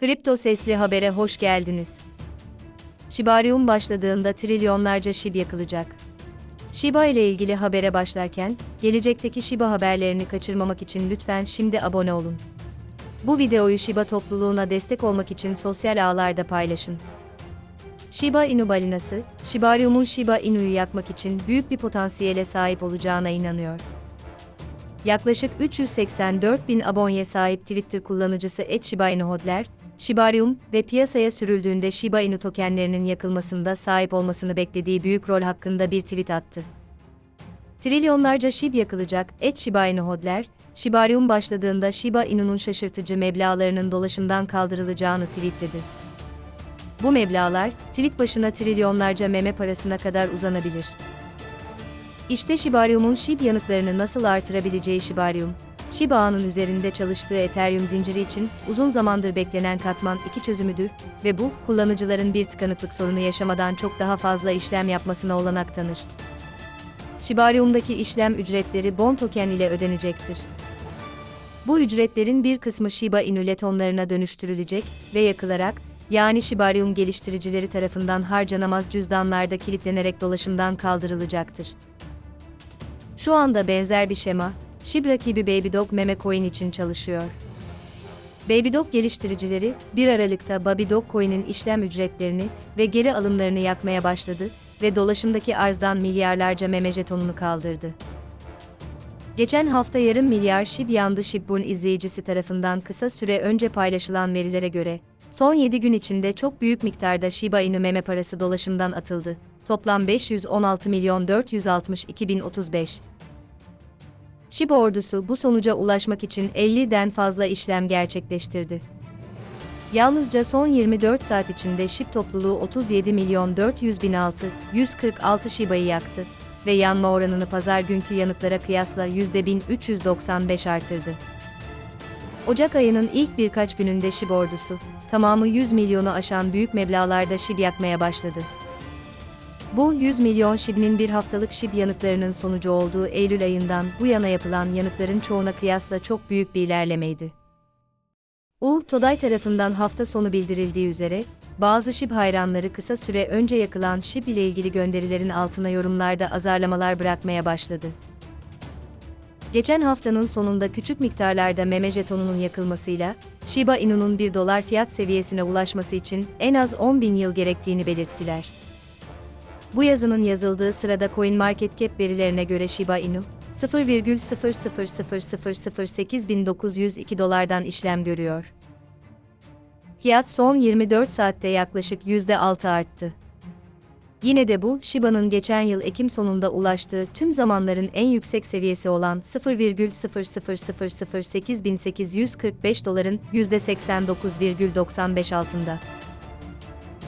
Kripto Sesli Haber'e hoş geldiniz. Shibarium başladığında trilyonlarca SHIB yakılacak. Shiba ile ilgili habere başlarken, gelecekteki Shiba haberlerini kaçırmamak için lütfen şimdi abone olun. Bu videoyu Shiba topluluğuna destek olmak için sosyal ağlarda paylaşın. Shiba Inu balinası, Shibarium'un Shiba Inu'yu yakmak için büyük bir potansiyele sahip olacağına inanıyor. Yaklaşık 384 bin aboneye sahip Twitter kullanıcısı Shiba Inu Hodler, Shibarium ve piyasaya sürüldüğünde Shiba Inu tokenlerinin yakılmasında sahip olmasını beklediği büyük rol hakkında bir tweet attı. Trilyonlarca SHIB yakılacak, et Shiba Inu Hodler, Shibarium başladığında Shiba Inu'nun şaşırtıcı meblağlarının dolaşımdan kaldırılacağını tweetledi. Bu meblağlar, tweet başına trilyonlarca meme parasına kadar uzanabilir. İşte Shibarium'un SHIB yanıtlarını nasıl artırabileceği Shibarium, Shiba ağının üzerinde çalıştığı Ethereum zinciri için uzun zamandır beklenen katman 2 çözümüdür ve bu, kullanıcıların bir tıkanıklık sorunu yaşamadan çok daha fazla işlem yapmasına olanak tanır. Shibarium'daki işlem ücretleri Bon token ile ödenecektir. Bu ücretlerin bir kısmı Shiba Inu letonlarına dönüştürülecek ve yakılarak, yani Shibarium geliştiricileri tarafından harcanamaz cüzdanlarda kilitlenerek dolaşımdan kaldırılacaktır. Şu anda benzer bir şema, SHIB rakibi Babydog meme coin için çalışıyor. Babydog geliştiricileri, 1 Aralık'ta Babydog coin'in işlem ücretlerini ve geri alımlarını yakmaya başladı ve dolaşımdaki arzdan milyarlarca meme jetonunu kaldırdı. Geçen hafta yarım milyar SHIB yandı SHIBBurn izleyicisi tarafından kısa süre önce paylaşılan verilere göre, son 7 gün içinde çok büyük miktarda Shiba Inu meme parası dolaşımdan atıldı. Toplam 516 milyon 462 bin 35. Shiba ordusu bu sonuca ulaşmak için 50'den fazla işlem gerçekleştirdi. Yalnızca son 24 saat içinde SHIB topluluğu 37 milyon 400 bin 6, 146 Shiba'yı yaktı ve yanma oranını pazar günkü yanıtlara kıyasla %1395 artırdı. Ocak ayının ilk birkaç gününde SHIB ordusu, tamamı 100 milyonu aşan büyük meblağlarda SHIB yakmaya başladı. Bu 100 milyon SHIB'nin bir haftalık SHIB yanıtlarının sonucu olduğu Eylül ayından bu yana yapılan yanıtların çoğuna kıyasla çok büyük bir ilerlemeydi. U, Today tarafından hafta sonu bildirildiği üzere, bazı SHIB hayranları kısa süre önce yakılan SHIB ile ilgili gönderilerin altına yorumlarda azarlamalar bırakmaya başladı. Geçen haftanın sonunda küçük miktarlarda meme jetonunun yakılmasıyla, Shiba Inu'nun 1 dolar fiyat seviyesine ulaşması için en az 10 bin yıl gerektiğini belirttiler. Bu yazının yazıldığı sırada CoinMarketCap verilerine göre Shiba Inu, 0,000008902 dolardan işlem görüyor. Fiyat son 24 saatte yaklaşık %6 arttı. Yine de bu, Shiba'nın geçen yıl Ekim sonunda ulaştığı tüm zamanların en yüksek seviyesi olan 0,0008845 doların %89,95 altında.